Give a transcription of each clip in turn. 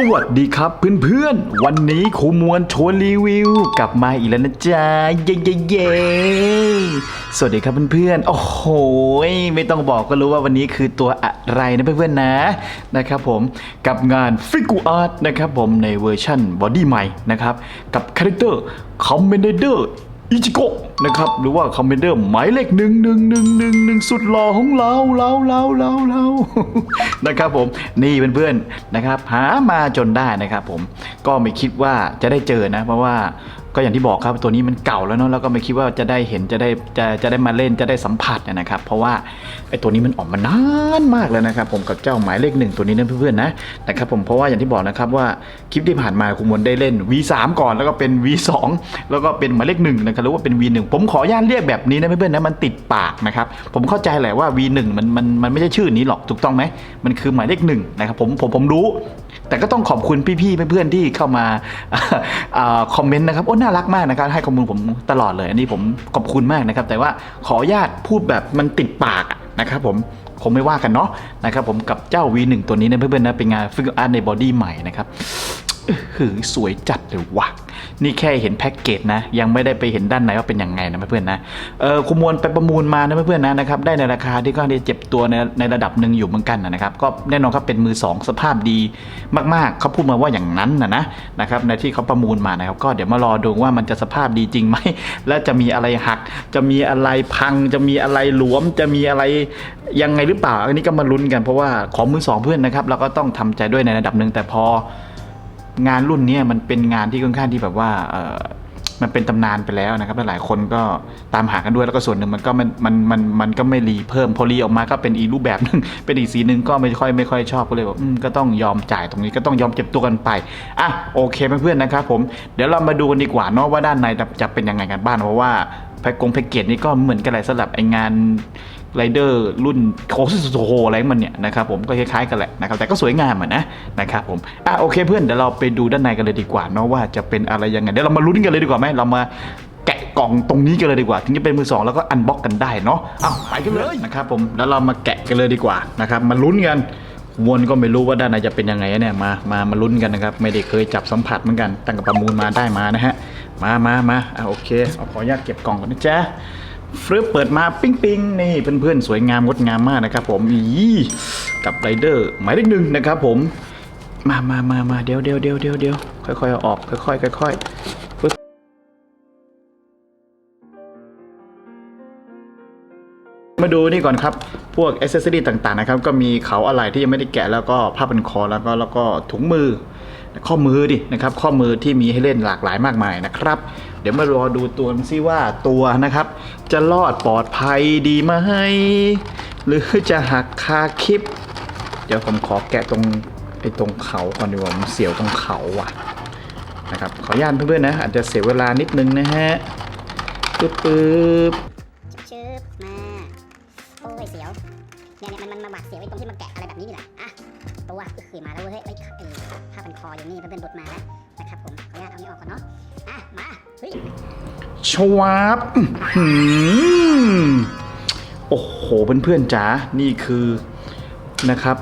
สวัสดีครับเพื่อนๆ วันนี้ครูมวลชวนรีวิวกลับมาอีกแล้วนะจ๊ะ เย้เย้เย้สวัสดีครับเพื่อนๆ โอ้โห ไม่ต้องบอกก็รู้ว่าวันนี้คือตัวอะไรนะเพื่อนๆนะนะครับผมกับงานฟิกูอาร์ตนะครับผมในเวอร์ชั่นบอดี้ใหม่นะครับกับคาแรคเตอร์คอมเมนเดอร์ อิจิโกะนะครับหรือว่าคอมเมนเดอร์หมายเลขหนึ่งหนึ่งหนึ่งหนึ่งหนึ่งสุดหล่อของเราเราเราเราเรานะครับผมนี่เพื่อนๆนะครับ หามาจนได้นะครับผมก็ไม่คิดว่าจะได้เจอนะ เพราะว่า ก็อย่างที่บอกครับตัวนี้มันเก่าแล้วเนาะแล้วก็ไม่คิดว่าจะได้เห็นจะได้จะจะได้มาเล่นจะได้สัมผัสนะครับ เพราะว่าไอ้ตัวนี้มันออกมานานมากแล้วนะครับ ผมกับเจ้าหมายเลขหนึ่งตัวนี้นะเพื่อนๆนะนะครับผมเพราะว่าอย่างที่บอกนะครับว่าคลิปที่ผ่านมาคุณมนได้เล่น V3 ก่อนแล้วก็เป็น V2 แล้วก็เป็นหมายเลขหนึ่งนะครับหรือว่าเป็น V1 ผมขออนุญาตเรียกแบบนี้นะเพื่อนๆนะมันติดปากนะครับผมเข้าใจแหละว่า V1 มันมันมันไม่ใช่ชื่อนี้หรอกถูกต้องไหมมันคือหมายเลขหนึ่งนะครับผมผมผมรู้ แต่ก็ต้องขอบคุณพี่ๆเพื่อนๆที่เข้ามาอ่าคอมเมนต์นะครับโอ้น่ารักมากนะครับให้ข้อมูลผมตลอดเลย อันนี้ผมขอบคุณมากนะครับ แต่ว่าขออนุญาตพูดแบบมันติดปากนะครับผมคงไม่ว่ากันเนาะนะครับผมกับเจ้า V1 ตัวนี้นะเพื่อนๆนะเป็นงานฟิกอาร์ตในบอดี้ใหม่นะครับ หือสวยจัดเลยวะนี่แค่เห็นแพ็กเกจนะ ยังไม่ได้ไปเห็นด้านในว่าเป็นยังไงนะเพื่อนนะเออคุมวลไปประมูลมานะเพื่อนนะนะครับได้ในราคาที่ก็ได้เจ็บตัวในในระดับหนึ่งอยู่เหมือนกันนะครับ ก็แน่นอนครับเป็นมือสองสภาพดีมากๆเขาพูดมาว่าอย่างนั้นนะนะนะครับในที่เขาประมูลมานะครับ ก็เดี๋ยวมารอดูว่ามันจะสภาพดีจริงไหมและจะมีอะไรหัก จะมีอะไรพัง จะมีอะไรหลวม จะมีอะไรยังไงหรือเปล่า อันนี้ก็มาลุ้นกันเพราะว่าของมือสองเพื่อนนะครับเราก็ต้องทำใจด้วยในระดับหนึ่งแต่พอ งานรุ่นนี้มันเป็นงานที่ค่อนข้างที่แบบว่ามันเป็นตำนานไปแล้วนะครับหลายคนก็ตามหากันด้วยแล้วก็ส่วนหนึ่งมันก็มันมันมันมันก็ไม่รีเพิ่มพอรีออกมาก็เป็นอีรูปแบบหนึงเป็นอีกสีหนึ่งก็ไม่ค่อยไม่ค่อยชอบก็เลยบอกก็ต้องยอมจ่ายตรงนี้ก็ต้องยอมเจ็บตัวกันไปอะโอเคเพื่อนๆนะครับผมเดี๋ยวเรามาดูกันดีกว่าเนาะว่าด้านในจะเป็นยังไงกันบ้างเพราะว่าแพ็กกงแพ็กเกจนี้ก็เหมือนกันแหละสำหรับไองาน ไรเดอร์รุ่นโคสโฮอะไรมันเนี่ยนะครับผมก็คล้ายๆกันแหละนะครับแต่ก็สวยงามเหมือนนะนะครับผมอะโอเคเพื่อนเดี๋ยวเราไปดูด้านในกันเลยดีกว่าเนาะว่าจะเป็นอะไรยังไงเดี๋ยวเรามาลุ้นกันเลยดีกว่าไหมเรามาแกะกล่องตรงนี้กันเลยดีกว่า ถึงจะเป็นมือสองแล้วก็อันบ็อกกันได้เนาะอ้าวไปกันเลยนะครับผมแล้วเรามาแกะกันเลยดีกว่านะครับมาลุ้นกันวนก็ไม่รู้ว่าด้านในจะเป็นยังไงเนี่ยมามามาลุ้นกันนะครับไม่ได้เคยจับสัมผัสเหมือนกันตั้งแต่ประมูลมาได้มานะฮะมามามาอะโอเคเอาขออนุญาตเก็บกล่องก่อนนะจ๊ะ ฟรึบเปิดมาปิ้งปิงนี่เพื่อนๆสวยงามงดงามมากนะครับผมอีกับไรเดอร์หมายเลขหนึ่งนะครับผม มามามามาเดี๋ยวเดี๋ยวเดี๋ยวเดี๋ยวเดี๋ยวค่อยๆเอาออกค่อยๆค่อยๆฟึบมาดูนี่ก่อนครับ พวกอ c เซสซอรีต่างๆนะครับ ก็มีเขาอะไรที่ยังไม่ได้แกะแล้วก็ผ้าพันคอแล้วก็แล้วก็ถุงมือข้อมือดินะครับข้อมือที่มีให้เล่นหลากหลายมากมายนะครับ เดี๋ยวมารอดูตัวมซิว่าตัวนะครับ จะรอดปลอดภัยดีไหมหรือจะหักคาคลิป เดี๋ยวผมขอแกะตรงไอ้ตรงเขาก่อนดีกว่ามันเสียวตรงเขาว่ะนะครับขออนุญาตเพื่อนๆนะอาจจะเสียเวลานิดนึงนะฮะปึ๊บปึ๊บ วาบโอ้โหเพื่อนๆจ๋า นี่คือนะครับ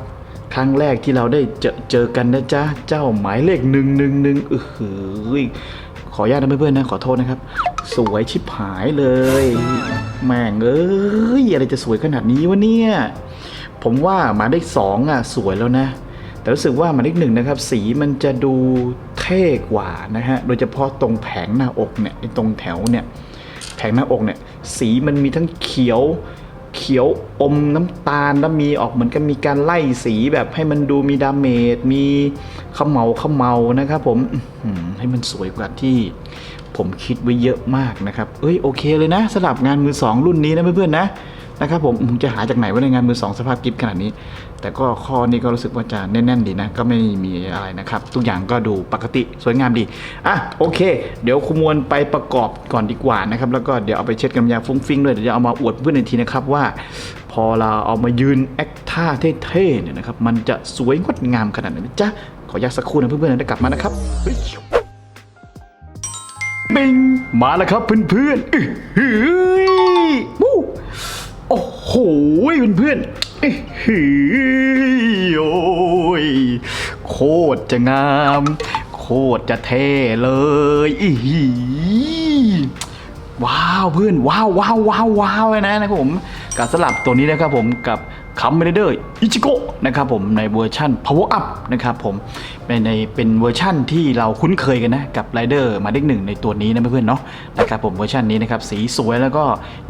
ครั้งแรกที่เราได้เจอเจอกันนะจ๊ะ เจ้าหมายเลขหนึ่งหนึ่งหนึ่งเออหือขออนุญาตนะเพื่อนๆนะ ขอโทษนะครับ สวยชิบหายเลย แม่งเอ้ย อะไรจะสวยขนาดนี้วะเนี่ย ผมว่าหมายเลขสองอะ สวยแล้วนะ แต่รู้สึกว่าหมายเลขหนึ่งนะครับสีมันจะดูเท่กว่านะฮะโดยเฉพาะตรงแผงหน้าอกเนี่ยตรงแถวเนี่ยแผงหน้าอกเนี่ยสีมันมีทั้งเขียวเขียวอมน้ำตาลแล้วมีออกเหมือนกับมีการไล่สีแบบให้มันดูมีดาเมจมีเขมเมาเขมเมานะครับผมให้มันสวยกว่าที่ผมคิดไว้เยอะมากนะครับ เอ้ยโอเคเลยนะสำหรับงานมือสองรุ่นนี้นะเพื่อนๆนะ นะครับผมอืมจะหาจากไหนว่าในงานมือสองสภาพกิฟต์ขนาดนี้ แต่ก็ข้อนี้ก็รู้สึกว่าจะแน่นๆดีนะ ก็ไม่มีอะไรนะครับ ทุกอย่างก็ดูปกติสวยงามดี อะโอเค เดี๋ยวคุมวลไปประกอบก่อนดีกว่านะครับ แล้วก็เดี๋ยวเอาไปเช็ดกับน้ำยาฟุ้งฟิ้งด้วยเดี๋ยวจะเอามาอวดเพื่อนอีกทีนะครับว่า พอเราเอามายืนแอคท่าเท่ๆเนี่ยนะครับมันจะสวยงดงามขนาดไหนนะจ๊ะขออนุญาตสักครู่นะเพื่อนๆนะเดี๋ยวกลับมานะครับเฮ้ยบิงมาแล้วครับเพื่อนๆอื้อหือวู้โอ้โห เพื่อนๆอื้อหือโอ้ยโคตรจะงาม โคตรจะเท่เลยอีว้าวเพื่อนว้าวว้าวว้าวว้าวเลยนะนะครับผม กับสลับตัวนี้นะครับผมกับคัมเบเดอร์อิจิโกะนะครับผมในเวอร์ชั่น Power Up นะครับผมในในเป็นเวอร์ชั่นที่เราคุ้นเคยกันนะกับไรเดอร์มาเด็กหนึ่งในตัวนี้นะเพื่อนๆเนาะนะครับผมเวอร์ชันนี้นะครับสีสวยแล้วก็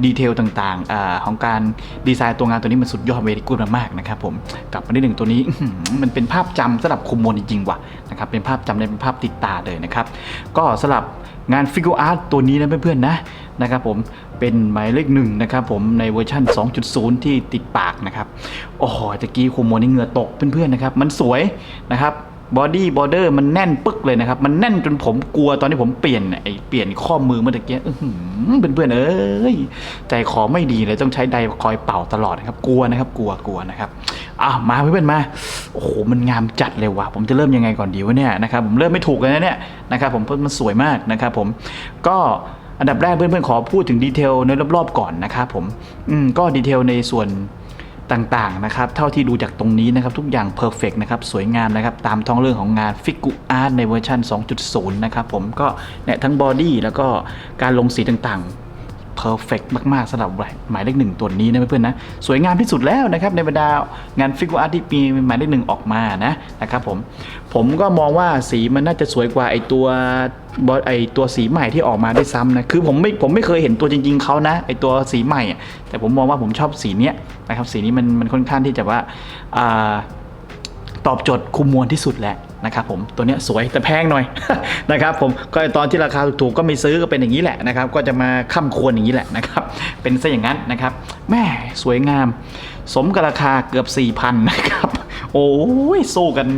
ดีเทลต่างๆอของการดีไซน์ตัวงานตัวนี้มันสุดยอดเวทีกูดมากๆนะครับผมกับมาเด็กหนึ่งตัวนี้มันเป็นภาพจำสำหรับคุมโมนจริงๆว่ะนะครับเป็นภาพจำเป็นภาพติดตาเลยนะครับก็สำหรับงานฟิก u อาร์ตตัวนี้นะเพื่อนๆนะนะครับผม เป็นหมายเลขหนึ่งนะครับผมในเวอร์ชัน2.0 ที่ติดปากนะครับโอ้โหตะกี้คุมโมนี่เหงื่อตกเพื่อนๆนะครับ มันสวยนะครับบอดี้บอร์เดอร์มันแน่นปึ๊กเลยนะครับ มันแน่นจนผมกลัวตอนที่ผมเปลี่ยนไอ้เปลี่ยนข้อมือเมื่อตะกี้อื้อหือเพื่อนๆเอ้ยใจคอไม่ดีเลยต้องใช้ไดคอยเป่าตลอดนะครับกลัวนะครับ กลัวกลัวนะครับอะมาเพื่อนๆมาโอ้โหมันงามจัดเลยว่ะผมจะเริ่มยังไงก่อนดีวะเนี่ยนะครับผมเริ่มไม่ถูกเลยนะเนี่ยนะครับผมเพราะมันสวยมากนะครับผมก็ อันดับแรกเพื่อนๆขอพูดถึงดีเทลในรอบๆก่อนนะครับผมอืมก็ดีเทลในส่วนต่างๆนะครับเท่าที่ดูจากตรงนี้นะครับทุกอย่างเพอร์เฟกนะครับสวยงามนะครับตามท้องเรื่องของงานฟิกูอาร์ตในเวอร์ชัน2.0 นะครับผมก็เนี่ยทั้งบอดี้แล้วก็การลงสีต่างๆ เพอร์เฟกมาก ๆสำหรับหมายเลขหนึ่งตัวนี้นะเพื่อนๆนะสวยงามที่สุดแล้วนะครับในบรรดางานฟิกูอาร์ตที่มีหมายเลขหนึ่งออกมานะนะครับผมผมก็มองว่าสีมันน่าจะสวยกว่าไอตัวบอไอตัวสีใหม่ที่ออกมาได้วยซ้ำนะคือผมไม่ผมไม่เคยเห็นตัวจริง ๆเขานะไอตัวสีใหม่ แต่ผมมองว่าผมชอบสีเนี้ยนะครับสีนี้มันมันค่อนข้างที่จะว่าอ่าตอบโจทย์คุมมวลที่สุดแหละ นะครับผมตัวเนี้ยสวยแต่แพงหน่อย นะครับผมก็ตอนที่ราคาถูกก็ไม่ซื้อก็เป็นอย่างนี้แหละนะครับก็จะมาค้ำควรอย่างนี้แหละนะครับเป็นซะอย่างนั้นนะครับแม่สวยงาม สมกับราคาเกือบ4,000นะครับโอ้ยสู้กัน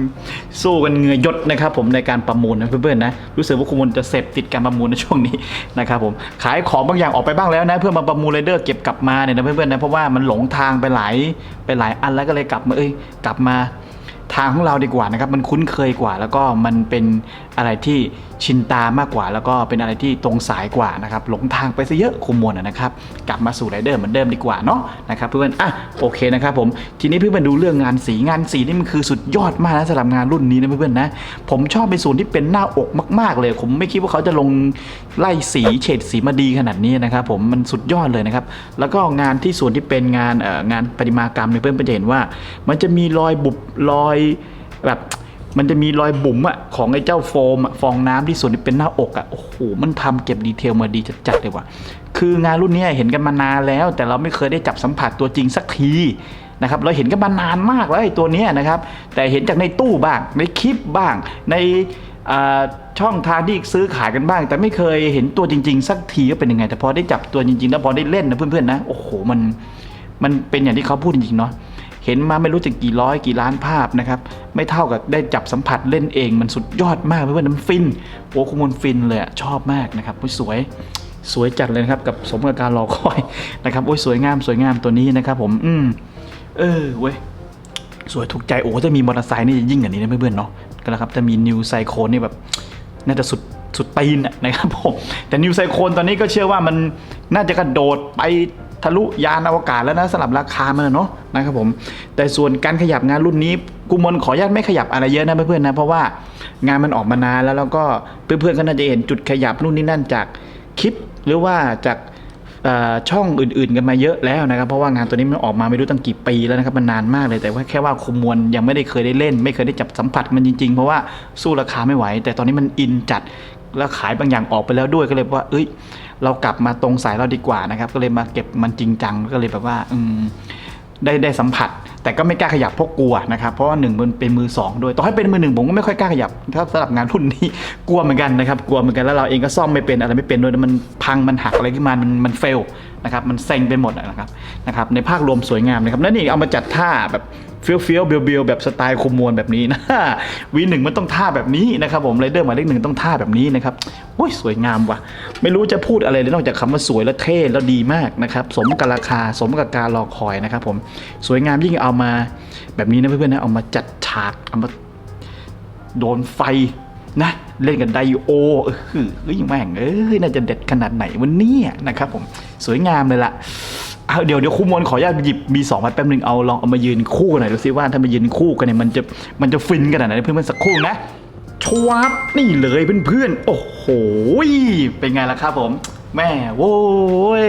สู้กันเงื่อยดนะครับผมในการประมูลนะเพื่อนๆนะรู้สึกว่าคุณมนจะเสพติดการประมูลในช่วงนี้นะครับผมขายของบางอย่างออกไปบ้างแล้วนะเพื่อมาประมูลเรเดอร์เก็บกลับมาเนี่ยนะเพื่อนๆนะเพราะว่ามันหลงทางไปหลายไปหลายอันแล้วก็เลยกลับมาเอ้ยกลับมา ทางของเราดีกว่านะครับ มันคุ้นเคยกว่า แล้วก็มันเป็นอะไรที่ ชินตามากกว่า แล้วก็เป็นอะไรที่ตรงสายกว่านะครับหลงทางไปซะเยอะคุมมวลนะครับกลับมาสู่ไรเดอร์เหมือนเดิมดีกว่าเนาะนะครับเพื่อนอะโอเคนะครับผมทีนี้เพื่อนๆดูเรื่องงานสีงานสีนี่มันคือสุดยอดมากนะสำหรับงานรุ่นนี้นะเพื่อนๆนะผมชอบในส่วนที่เป็นหน้าอกมาก ๆ เลย ผมไม่คิดว่าเขาจะลงไล่สีเฉดสีมาดีขนาดนี้นะครับผมมันสุดยอดเลยนะครับแล้วก็งานที่ส่วนที่เป็นงานเอ่องานประติมากรรมเนี่ยเพื่อนๆจะเห็นว่า มันจะมีรอยบุบรอยแบบ มันจะมีรอยบุ๋มอะของไอ้เจ้าโฟมฟองน้ำที่ส่วนที่เป็นหน้าอกอะโอ้โหมันทำเก็บดีเทลมาดีจัดๆเลยว่ะคืองานรุ่นเนี้ยเห็นกันมานานแล้ว แต่เราไม่เคยได้จับสัมผัสตัวจริงสักทีนะครับเราเห็นกันมานานมากแล้วไอ้ตัวนี้นะครับแต่เห็นจากในตู้บ้างในคลิปบ้างในช่องทางที่ซื้อขายกันบ้าง แต่ไม่เคยเห็นตัวจริง ๆ สักทีก็เป็นยังไง แต่พอได้จับตัวจริงๆ แล้วพอได้เล่นนะเพื่อนๆนะโอ้โหมันมันเป็นอย่างที่เขาพูดจริงๆเนาะ เห็นมาไม่รู้จะกี่ร้อยกี่ล้านภาพนะครับไม่เท่ากับได้จับสัมผัสเล่นเองมันสุดยอดมากเพื่อนๆมันฟินโอ้คุณมนฟินเลยชอบมากนะครับโอ้สวยสวยจัดเลยนะครับกับสมกับการรอคอยนะครับโอ้ยสวยงามสวยงามตัวนี้นะครับผมอืมเออเว้ยสวยถูกใจโอ้จะมีมอเตอร์ไซค์นี่จะยิ่งกว่านี้นะเพื่อนๆเนาะก็แล้วครับจะมีนิวไซโคนนี่แบบน่าจะสุด สุดตีนอะนะครับผม แต่นิวไซโคนตอนนี้ก็เชื่อว่ามันน่าจะกระโดดไปทะลุยานอวกาศแล้วนะสำหรับราคามันอะเนาะนะครับผม แต่ส่วนการขยับงานรุ่นนี้กูมนขออนุญาตไม่ขยับอะไรเยอะนะเพื่อนๆนะ เพราะว่างานมันออกมานานแล้วแล้วก็เพื่อนๆก็น่าจะเห็นจุดขยับนู่นนี่นั่นจากคลิปหรือว่าจากช่องอื่นๆกันมาเยอะแล้วนะครับ เพราะว่างานตัวนี้มันออกมาไม่รู้ตั้งกี่ปีแล้วนะครับมันนานมากเลยแต่ว่าแค่ว่าคุมมวลยังไม่ได้เคยได้เล่น ไม่เคยได้จับสัมผัสมันจริงๆ เพราะว่าสู้ราคาไม่ไหว แต่ตอนนี้มันอินจัด แล้วขายบางอย่างออกไปแล้วด้วยก็เลยว่า เอ้ย เรากลับมาตรงสายเราดีกว่านะครับ ก็เลยมาเก็บมันจริงจังก็เลยแบบว่า อืมได้ได้สัมผัส แต่ก็ไม่กล้าขยับเพราะกลัวนะครับ เพราะว่าหนึ่งมันเป็นมือสองด้วยต่อให้เป็นมือหนึ่งผมก็ไม่ค่อยกล้าขยับ ถ้าสำหรับงานรุ่นนี้กลัวเหมือนกันนะครับ กลัวเหมือนกันแล้วเราเองก็ซ่อมไม่เป็นอะไรไม่เป็นด้วยมันพังมันหักอะไรขึ้นมามันมันเฟลนะครับมันเซ็งไปหมดนะครับนะครับในภาพรวมสวยงามนะครับแล้วนี่เอามาจัดท่าแบบเฟี้ยวเฟี้ยวเบียวเบียวแบบสไตล์คุมมวลแบบนี้นะวีหนึ่งมันต้องท่าแบบนี้นะครับผมไรเดอร์หมายเลขหนึ่งต้องท่าแบบนี้นะครับโอ้ยสวยงามว่ะ ไม่รู้จะพูดอะไรเลยนอกจากคำว่าสวยและเท่แล้วดีมากนะครับ สมกับราคาสมกับการรอคอยนะครับผมสวยงามยิ่งเอามาแบบนี้นะเพื่อนๆนะเอามาจัดฉากเอามาโดนไฟนะเล่นกับไดโอเออเฮ้ยแม่งเอ้ยน่าจะเด็ดขนาดไหนวันนี้นะครับผม สวยงามเลยล่ะเเดี๋ยวเดี๋ยวครูมวลขออนุญาตหยิบ B2 มาแป๊บนึงเอาลองเอามายืนคู่กันหน่อยดูซิว่าถ้ามายืนคู่กันเนี่ยมันจะมันจะฟินขนาดไหนเพื่อนๆสักครู่นะชวับนี่เลยเพื่อนๆโอ้โหเป็นไงล่ะครับผม แม่โว้ย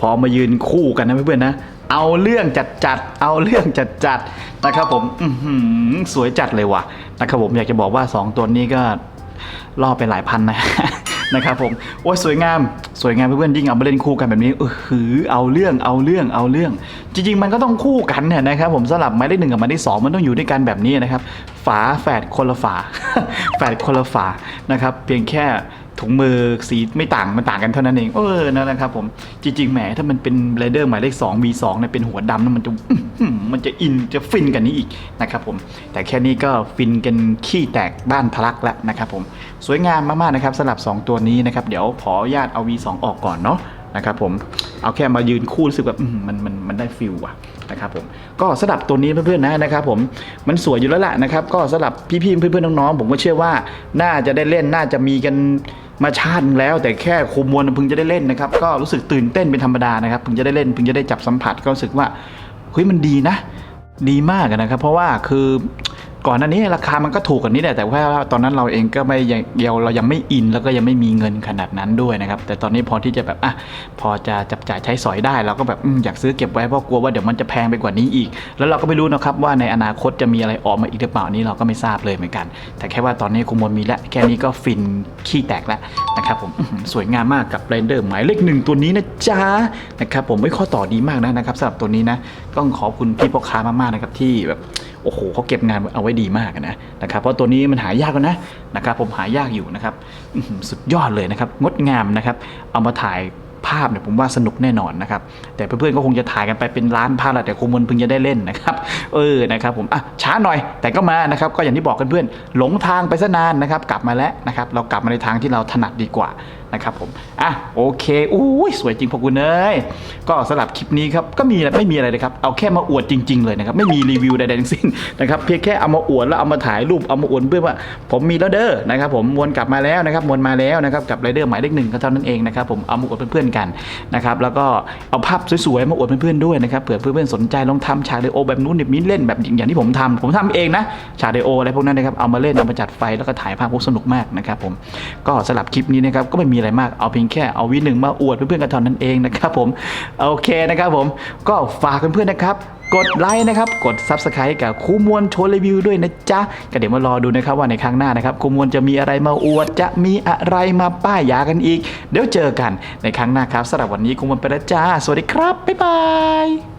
พอมายืนคู่กันนะเพื่อนๆนะเอาเรื่องจัดจัดๆเอาเรื่องจัดจัดๆนะครับผมอื้อหือสวยจัดเลยว่ะนะครับผมอยากจะบอกว่าสองตัวนี้ก็ล่อไปหลายพันนะ นะครับผมโอ้ยสวยงามสวยงามเพื่อนๆยิ่งเอามาเล่นคู่กันแบบนี้เออหือเอาเรื่องเอาเรื่องเอาเรื่อง จริง ๆ มันก็ต้องคู่กันเนี่ยนะครับผมสลับไมายเลขหนึ่งกับไมายเลขสองมันต้องอยู่ด้วยกันแบบนี้นะครับฝาแฝดคนละฝาแฝดคนละฝานะครับเพียงแค่ ถุงมือสีไม่ต่างมันต่างกันเท่านั้นเองเออนั่นแหละครับผมจริงๆแหมถ้ามันเป็นไรเดอร์หมายเลข2 V2 เนี่ยเป็นหัวดำนั่นมันจะมันจะอินจะฟินกันนี้อีกนะครับผมแต่แค่นี้ก็ฟินกันขี้แตกบ้านทะลักแล้วนะครับผมสวยงามมากๆนะครับสำหรับ 2 ตัวนี้นะครับเดี๋ยวขออนุญาตเอา V2 ออกก่อนเนาะนะครับผมเอาแค่มายืนคู่รู้สึกแบบมันมันมันได้ฟิลว่ะนะครับผมก็สำหรับตัวนี้เพื่อนๆนะนะครับผมมันสวยอยู่แล้วแหละนะครับก็สำหรับพี่ๆเพื่อนๆน้องๆผมก็เชื่อว่าน่าจะได้เล่นน่าจะมีกัน มาชาติหนึ่งแล้วแต่แค่คุมมวลพึงจะได้เล่นนะครับก็รู้สึกตื่นเต้นเป็นธรรมดานะครับพึงจะได้เล่นพึงจะได้จับสัมผัสก็รู้สึกว่าเฮ้ยมันดีนะ ดีมากนะครับ เพราะว่าคือ ก่อนหน้านี้ราคามันก็ถูกกว่านี้แหละแต่ว่าตอนนั้นเราเองก็ไม่ยังเราเรายังไม่อินแล้วก็ยังไม่มีเงินขนาดนั้นด้วยนะครับแต่ตอนนี้พอที่จะแบบอะพอจะจับจ่ายใช้สอยได้เราก็แบบอยากซื้อเก็บไว้เพราะกลัวว่าเดี๋ยวมันจะแพงไปกว่านี้อีก แล้วเราก็ไม่รู้นะครับว่าในอนาคตจะมีอะไรออกมาอีกหรือเปล่านี่เราก็ไม่ทราบเลยเหมือนกัน แต่แค่ว่าตอนนี้คุมลมีแล้วแค่นี้ก็ฟินขี้แตกแล้วนะครับผมสวยงามมากกับเรนเดอร์หมายเลขหนึ่งตัวนี้นะจ๊ะนะครับผมไม่ข้อต่อดีมากนะนะครับสำหรับตัวนี้นะต้องขอบคุณพี่พ่อค้ามากๆนะครับที่แบบ อ้โหเขาเก็บงานเอาไว้ดีมากนะนะครับเพราะตัวนี้มันหายากแล้วนะนะครับผมหายากอยู่นะครับสุดยอดเลยนะครับงดงามนะครับเอามาถ่าย ภาพเนี่ยผมว่าสนุกแน่นอนนะครับ แต่เพื่อนๆก็คงจะถ่ายกันไปเป็นล้านภาพแหละแต่คงมันเพิ่งจะได้เล่นนะครับ เออนะครับผมอะช้าหน่อยแต่ก็มานะครับก็อย่างที่บอกกันเพื่อนหลงทางไปซะนานนะครับ กลับมาแล้วนะครับ เรากลับมาในทางที่เราถนัดดีกว่านะครับผม อะโอเคอุ้ยสวยจริงพอคุณเอ้ยก็สำหรับคลิปนี้ครับก็มีไม่มีอะไรเลยครับเอาแค่มาอวดจริง ๆ เลยนะครับไม่มีรีวิวใดๆทั้งสิ้นนะครับเพียงแค่เอามาอวดแล้วเอามาถ่ายรูปเอามาอวดเพื่อว่า ผมมีแล้วเด้อนะครับผมวนกลับมาแล้วนะครับวนมาแล้วนะครับกับไรเดอร์หมายเลขหนึ่งก็เท่านั้นเองนะครับผมเอามาอวดเพื่อนๆกันนะครับแล้วก็เอาภาพสวยๆมาอวดเพื่อนๆด้วยนะครับเผื่อเพื่อนๆสนใจลองทำฉากเดโอแบบนู้นแบบนี้เล่นแบบอย่างที่ผมทำผมทำเองนะฉากเดโออะไรพวกนั้นนะครับเอามาเล่นเอามาจัดไฟแล้วก็ถ่ายภาพพวกสนุกมากนะครับผมก็สลับคลิปนี้นะครับก็ไม่มีอะไรมากเอาเพียงแค่เอาวิหนึ่งมาอวดเพื่อนๆกันเท่านั้นเองนะครับผมโอเคนะครับผมก็ฝากเพื่อนๆนะครับ กดไลค์นะครับ กด Subscribe กับครูมวลโชว์รีวิวด้วยนะจ๊ะ ก็เดี๋ยวมารอดูนะครับว่าในครั้งหน้านะครับครูมวลจะมีอะไรมาอวด จะมีอะไรมาป้ายยากันอีก เดี๋ยวเจอกันในครั้งหน้าครับสำหรับวันนี้ครูมวลไปแล้วจ้า สวัสดีครับ บ๊ายบาย